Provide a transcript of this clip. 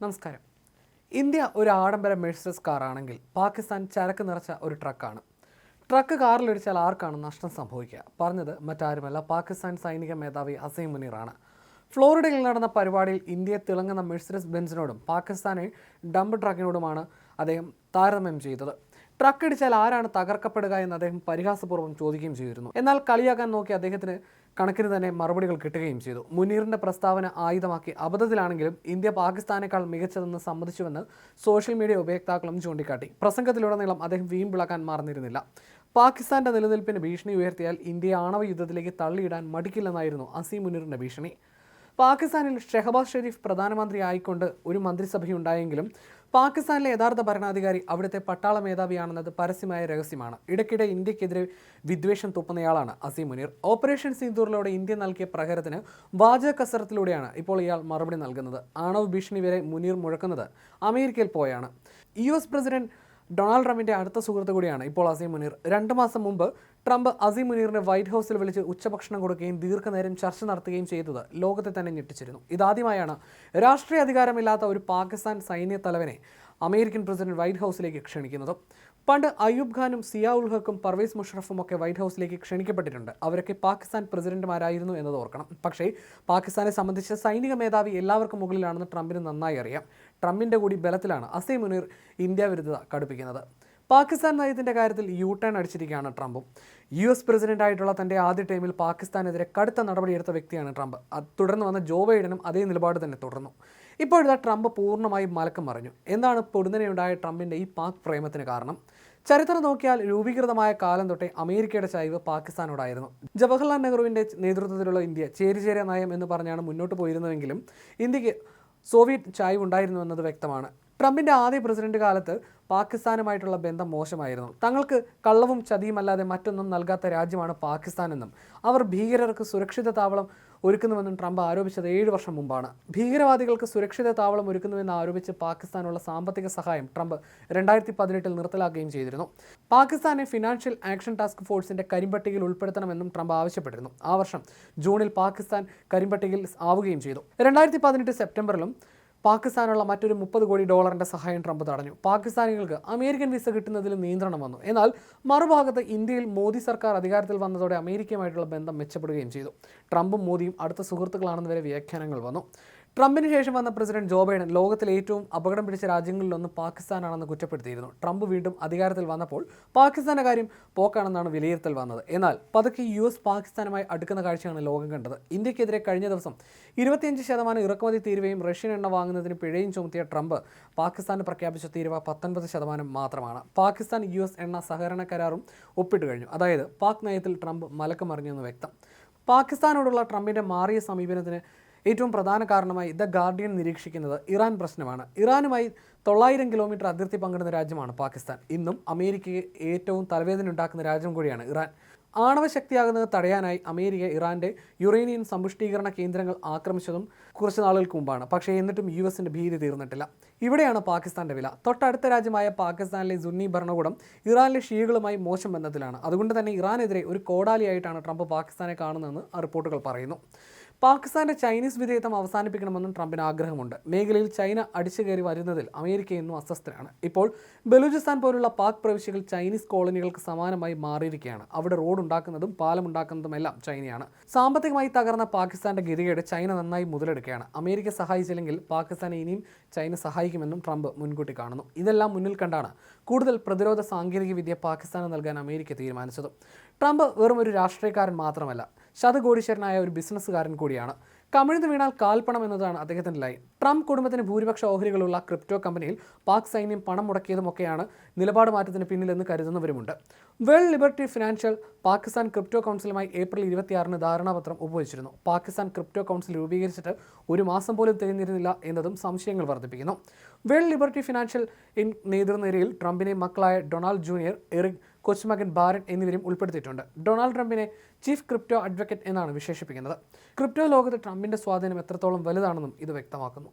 നമസ്കാരം. ഇന്ത്യ ഒരു ആഡംബര മെഴ്സസ് കാറാണെങ്കിൽ പാകിസ്ഥാൻ ചരക്ക് നിറച്ച ഒരു ട്രക്കാണ് ട്രക്ക് കാറിലിടിച്ചാൽ ആർക്കാണ് നഷ്ടം സംഭവിക്കുക? പറഞ്ഞത് മറ്റാരുമല്ല പാകിസ്ഥാൻ സൈനിക മേധാവി അസീം മുനീറാണ്. ഫ്ലോറിഡയിൽ നടന്ന പരിപാടിയിൽ ഇന്ത്യയെ തിളങ്ങുന്ന മെഴ്സസ് ബെൻസിനോടും പാകിസ്ഥാനെ ഡംപ് ട്രക്കിനോടുമാണ് അദ്ദേഹം താരതമ്യം ചെയ്തത്. ട്രക്ക് ഇടിച്ചാൽ ആരാണ് തകർക്കപ്പെടുക എന്ന് അദ്ദേഹം പരിഹാസപൂർവം ചോദിക്കുകയും ചെയ്തിരുന്നു. എന്നാൽ കളിയാക്കാൻ നോക്കി അദ്ദേഹത്തിന് കണക്കിന് തന്നെ മറുപടികൾ കിട്ടുകയും ചെയ്തു. മുനീറിന്റെ പ്രസ്താവന ആയുധമാക്കി അബദ്ധത്തിലാണെങ്കിലും ഇന്ത്യ പാകിസ്ഥാനേക്കാൾ മികച്ചതെന്ന് സമ്മതിച്ചുവെന്ന് സോഷ്യൽ മീഡിയ ഉപയോക്താക്കളും ചൂണ്ടിക്കാട്ടി. പ്രസംഗത്തിലുടനീളം അദ്ദേഹം വീം വിളക്കാൻ മറന്നിരുന്നില്ല. പാകിസ്ഥാന്റെ നിലനിൽപ്പിന് ഭീഷണി ഉയർത്തിയാൽ ഇന്ത്യയെ ആണവ യുദ്ധത്തിലേക്ക് തള്ളിയിടാൻ മടിക്കില്ലെന്നായിരുന്നു അസീം മുനീറിന്റെ ഭീഷണി. പാകിസ്ഥാനിൽ ഷെഹബാസ് ഷെരീഫ് പ്രധാനമന്ത്രി ആയിക്കൊണ്ട് ഒരു മന്ത്രിസഭയുണ്ടായെങ്കിലും പാകിസ്ഥാനിലെ യഥാർത്ഥ ഭരണാധികാരി അവിടുത്തെ പട്ടാള മേധാവിയാണെന്നത് പരസ്യമായ രഹസ്യമാണ്. ഇടയ്ക്കിടെ ഇന്ത്യക്കെതിരെ വിദ്വേഷം തുപ്പുന്നയാളാണ് അസീം മുനീർ. ഓപ്പറേഷൻ സിന്ദൂറിലൂടെ ഇന്ത്യ നൽകിയ പ്രഹരത്തിന് വാചക കസരത്തിലൂടെയാണ് ഇപ്പോൾ ഇയാൾ മറുപടി നൽകുന്നത്. ആണവ ഭീഷണി വരെ മുനീർ മുഴക്കുന്നത് അമേരിക്കയിൽ പോയാണ്. യു എസ് പ്രസിഡന്റ് ഡൊണാൾഡ് ട്രംപിന്റെ അടുത്ത സുഹൃത്ത് കൂടിയാണ് ഇപ്പോൾ അസീം മുനീർ. രണ്ട് മാസം മുമ്പ് ട്രംപ് അസീം മുനീറിനെ വൈറ്റ് ഹൗസിൽ വിളിച്ച് ഉച്ചഭക്ഷണം കൊടുക്കുകയും ദീർഘനേരം ചർച്ച നടത്തുകയും ചെയ്തത് ലോകത്തെ തന്നെ ഞെട്ടിച്ചിരുന്നു. ഇതാദ്യമായാണ് രാഷ്ട്രീയ അധികാരമില്ലാത്ത ഒരു പാകിസ്ഥാൻ സൈന്യ തലവനെ അമേരിക്കൻ പ്രസിഡന്റ് വൈറ്റ് ഹൗസിലേക്ക് ക്ഷണിക്കുന്നത്. പണ്ട് അയ്യൂബ് ഖാനും സിയാ ഉൽ ഹക്കും പർവേസ് മുഷറഫും ഒക്കെ വൈറ്റ് ഹൗസിലേക്ക് ക്ഷണിക്കപ്പെട്ടിട്ടുണ്ട്. അവരൊക്കെ പാകിസ്ഥാൻ പ്രസിഡന്റുമാരായിരുന്നു എന്നത് ഓർക്കണം. പക്ഷേ പാകിസ്ഥാനെ സംബന്ധിച്ച് സൈനിക മേധാവി എല്ലാവർക്കും മുകളിലാണെന്ന് ട്രംപിന് നന്നായി അറിയാം. ട്രംപിന്റെ കൂടി ബലത്തിലാണ് അസീം മുനീർ ഇന്ത്യ വിരുദ്ധത കടുപ്പിക്കുന്നത്. പാകിസ്ഥാൻ നയത്തിന്റെ കാര്യത്തിൽ യു ടേൺ അടിച്ചിരിക്കുകയാണ് ട്രംപും. യു എസ് പ്രസിഡന്റായിട്ടുള്ള തന്റെ ആദ്യ ടൈമിൽ പാകിസ്ഥാനെതിരെ കടുത്ത നടപടിയെടുത്ത വ്യക്തിയാണ് ട്രംപ്. അത് തുടർന്ന് വന്ന ജോ ബൈഡനും അതേ നിലപാട് തന്നെ തുടർന്നു. ഇപ്പോഴിതാ ട്രംപ് പൂർണമായും മലക്കം മറിഞ്ഞു. എന്താണ് പൊടുന്നനെയുണ്ടായ ട്രംപിന്റെ ഈ പാക് പ്രേമത്തിന് കാരണം? ചരിത്രം നോക്കിയാൽ രൂപീകൃതമായ കാലം തൊട്ടേ അമേരിക്കയുടെ ചായ്വ് പാകിസ്ഥാനോടായിരുന്നു. ജവഹർലാൽ നെഹ്റുവിന്റെ നേതൃത്വത്തിലുള്ള ഇന്ത്യ ചേരിചേര നയം എന്ന് പറഞ്ഞാണ് മുന്നോട്ട് പോയിരുന്നതെങ്കിലും ഇന്ത്യയ്ക്ക് സോവിയറ്റ് ചായ്വ് ഉണ്ടായിരുന്നു എന്നത് വ്യക്തമാണ്. ട്രംപിന്റെ ആദ്യ പ്രസിഡന്റ് കാലത്ത് പാകിസ്ഥാനുമായിട്ടുള്ള ബന്ധം മോശമായിരുന്നു. തങ്ങൾക്ക് കള്ളവും ചതിയുമല്ലാതെ മറ്റൊന്നും നൽകാത്ത രാജ്യമാണ് പാകിസ്ഥാനെന്നും. അവർ ഭീകരർക്ക് സുരക്ഷിത താവളം ഒരുക്കുന്നുവെന്നും ട്രംപ് ആരോപിച്ചത് ഏഴ് വർഷം മുമ്പാണ്. ഭീകരവാദികൾക്ക് സുരക്ഷിത താവളം ഒരുക്കുന്നുവെന്ന് ആരോപിച്ച് പാകിസ്ഥാനുള്ള സാമ്പത്തിക സഹായം ട്രംപ് രണ്ടായിരത്തി പതിനെട്ടിൽ നിർത്തലാക്കുകയും ചെയ്തിരുന്നു. പാകിസ്ഥാനെ ഫിനാൻഷ്യൽ ആക്ഷൻ ടാസ്ക് ഫോഴ്സിന്റെ കരിമ്പട്ടികയിൽ ഉൾപ്പെടുത്തണമെന്നും ട്രംപ് ആവശ്യപ്പെട്ടിരുന്നു. ആ വർഷം ജൂണിൽ പാകിസ്ഥാൻ കരിമ്പട്ടികയിൽ ആവുകയും ചെയ്തു. രണ്ടായിരത്തി പതിനെട്ട് സെപ്റ്റംബറിലും പാകിസ്ഥാനുള്ള മറ്റൊരു മുപ്പത് കോടി ഡോളറിന്റെ സഹായം ട്രംപ് തടഞ്ഞു. പാകിസ്ഥാനികൾക്ക് അമേരിക്കൻ വിസ കിട്ടുന്നതിൽ നിയന്ത്രണം വന്നു. എന്നാൽ മറുഭാഗത്ത് ഇന്ത്യയിൽ മോദി സർക്കാർ അധികാരത്തിൽ വന്നതോടെ അമേരിക്കയുമായിട്ടുള്ള ബന്ധം മെച്ചപ്പെടുകയും ചെയ്തു. ട്രംപും മോദിയും അടുത്ത സുഹൃത്തുക്കളാണെന്ന് വരെ വ്യാഖ്യാനങ്ങൾ വന്നു. ട്രംപിന് ശേഷം വന്ന പ്രസിഡന്റ് ജോ ബൈഡൻ ലോകത്തിലെ ഏറ്റവും അപകടം പിടിച്ച രാജ്യങ്ങളിലൊന്ന് പാകിസ്ഥാനാണെന്ന് കുറ്റപ്പെടുത്തിയിരുന്നു. ട്രംപ് വീണ്ടും അധികാരത്തിൽ വന്നപ്പോൾ പാകിസ്ഥാന്റെ കാര്യം പോക്കാണെന്നാണ് വിലയിരുത്തൽ വന്നത്. എന്നാൽ പതുക്കെ യു എസ് പാകിസ്ഥാനുമായി അടുക്കുന്ന കാഴ്ചയാണ് ലോകം കണ്ടത്. ഇന്ത്യക്കെതിരെ കഴിഞ്ഞ ദിവസം ഇരുപത്തിയഞ്ച് ശതമാനം ഇറക്കുമതി തീരുവയും റഷ്യൻ എണ്ണ വാങ്ങുന്നതിന് പിഴയും ചുമത്തിയ ട്രംപ് പാകിസ്ഥാന് പ്രഖ്യാപിച്ച തീരുവ പത്തൊൻപത് ശതമാനം മാത്രമാണ്. പാകിസ്ഥാൻ യു എസ് എണ്ണ സഹകരണ കരാറും ഒപ്പിട്ട് കഴിഞ്ഞു. അതായത് പാക് നയത്തിൽ ട്രംപ് മലക്കമറിഞ്ഞെന്ന് വ്യക്തം. പാകിസ്ഥാനോടുള്ള ട്രംപിന്റെ മാറിയ സമീപനത്തിന് ഏറ്റവും പ്രധാന കാരണമായി ദ ഗാർഡിയൻ നിരീക്ഷിക്കുന്നത് ഇറാൻ പ്രശ്നമാണ്. ഇറാനുമായി തൊള്ളായിരം കിലോമീറ്റർ അതിർത്തി പങ്കിടുന്ന രാജ്യമാണ് പാകിസ്ഥാൻ. ഇന്നും അമേരിക്കയെ ഏറ്റവും തലവേദന ഉണ്ടാക്കുന്ന രാജ്യം കൂടിയാണ് ഇറാൻ. ആണവശക്തിയാകുന്നത് തടയാനായി അമേരിക്ക ഇറാന്റെ യുറേനിയൻ സമ്പുഷ്ടീകരണ കേന്ദ്രങ്ങൾ ആക്രമിച്ചതും കുറച്ച് നാളുകൾക്ക് മുമ്പാണ്. പക്ഷേ എന്നിട്ടും യു എസിന്റെ ഭീതി തീർന്നിട്ടില്ല. ഇവിടെയാണ് പാകിസ്ഥാന്റെ വില. തൊട്ടടുത്ത രാജ്യമായ പാകിസ്ഥാനിലെ സുന്നി ഭരണകൂടം ഇറാനിലെ ഷീകളുമായി മോശം ബന്ധത്തിലാണ്. അതുകൊണ്ട് തന്നെ ഇറാനെതിരെ ഒരു കോടാലിയായിട്ടാണ് ട്രംപ് പാകിസ്ഥാനെ കാണുന്നതെന്ന് റിപ്പോർട്ടുകൾ പറയുന്നു. പാകിസ്ഥാന്റെ ചൈനീസ് വിധേയത്വം അവസാനിപ്പിക്കണമെന്നും ട്രംപിന് ആഗ്രഹമുണ്ട്. മേഖലയിൽ ചൈന അടിച്ചു കയറി വരുന്നതിൽ അമേരിക്ക എന്നും അസ്വസ്ഥരാണ്. ഇപ്പോൾ ബലൂചിസ്ഥാൻ പോലുള്ള പാക് പ്രവിശ്യകൾ ചൈനീസ് കോളനികൾക്ക് സമാനമായി മാറിയിരിക്കുകയാണ്. അവിടെ റോഡ് ഉണ്ടാക്കുന്നതും പാലം ഉണ്ടാക്കുന്നതും എല്ലാം ചൈനയാണ്. സാമ്പത്തികമായി തകർന്ന പാകിസ്ഥാന്റെ ഗതികേട് ചൈന നന്നായി മുതലെടുക്കുകയാണ്. അമേരിക്ക സഹായിച്ചില്ലെങ്കിൽ പാകിസ്ഥാനെ ഇനിയും ചൈന സഹായിക്കുമെന്നും ട്രംപ് മുൻകൂട്ടി കാണുന്നു. ഇതെല്ലാം മുന്നിൽ കണ്ടാണ് കൂടുതൽ പ്രതിരോധ സാങ്കേതിക വിദ്യ പാകിസ്ഥാന് നൽകാൻ അമേരിക്ക തീരുമാനിച്ചത്. ട്രംപ് വെറും ഒരു രാഷ്ട്രീയക്കാരൻ മാത്രമല്ല ശതകോടീശ്വരനായ ഒരു ബിസിനസ്സുകാരൻ കൂടിയാണ്. കമിഴ്ന്നു വീണാൽ കാൽപ്പണം എന്നതാണ് അദ്ദേഹത്തിന്റെ ലൈൻ. ട്രംപ് കുടുംബത്തിന് ഭൂരിപക്ഷ ഓഹരികളുള്ള ക്രിപ്റ്റോ കമ്പനിയിൽ പാക് സൈന്യം പണം മുടക്കിയതുമൊക്കെയാണ് നിലപാട് മാറ്റത്തിന് പിന്നിലെന്ന് കരുതുന്നവരുമുണ്ട്. World Liberty Financial Pakistan crypto കൗൺസിലുമായി April ഇരുപത്തിയാറിന് ധാരണാപത്രം ഒപ്പുവെച്ചിരുന്നു പാകിസ്ഥാൻ ക്രിപ്റ്റോ കൗൺസിൽ രൂപീകരിച്ചിട്ട് ഒരു മാസം പോലും തികഞ്ഞിരുന്നില്ല എന്നതും സംശയങ്ങൾ വർദ്ധിപ്പിക്കുന്നു. വേൾഡ് ലിബർട്ടി ഫിനാൻഷ്യൽ ഇൻ നേതൃനിരയിൽ ട്രംപിനെ മക്കളായ ഡൊണാൾഡ് ജൂനിയർ എറിക് കൊച്ചുമകൻ ബാരൻ എന്നിവരും ഉൾപ്പെടുത്തിയിട്ടുണ്ട്. ഡൊണാൾഡ് ട്രംപിനെ ചീഫ് ക്രിപ്റ്റോ അഡ്വക്കേറ്റ് എന്നാണ് വിശേഷിപ്പിക്കുന്നത്. ക്രിപ്റ്റോ ലോകത്ത് ട്രംപിന്റെ സ്വാധീനം എത്രത്തോളം വലുതാണെന്നും ഇത് വ്യക്തമാക്കുന്നു.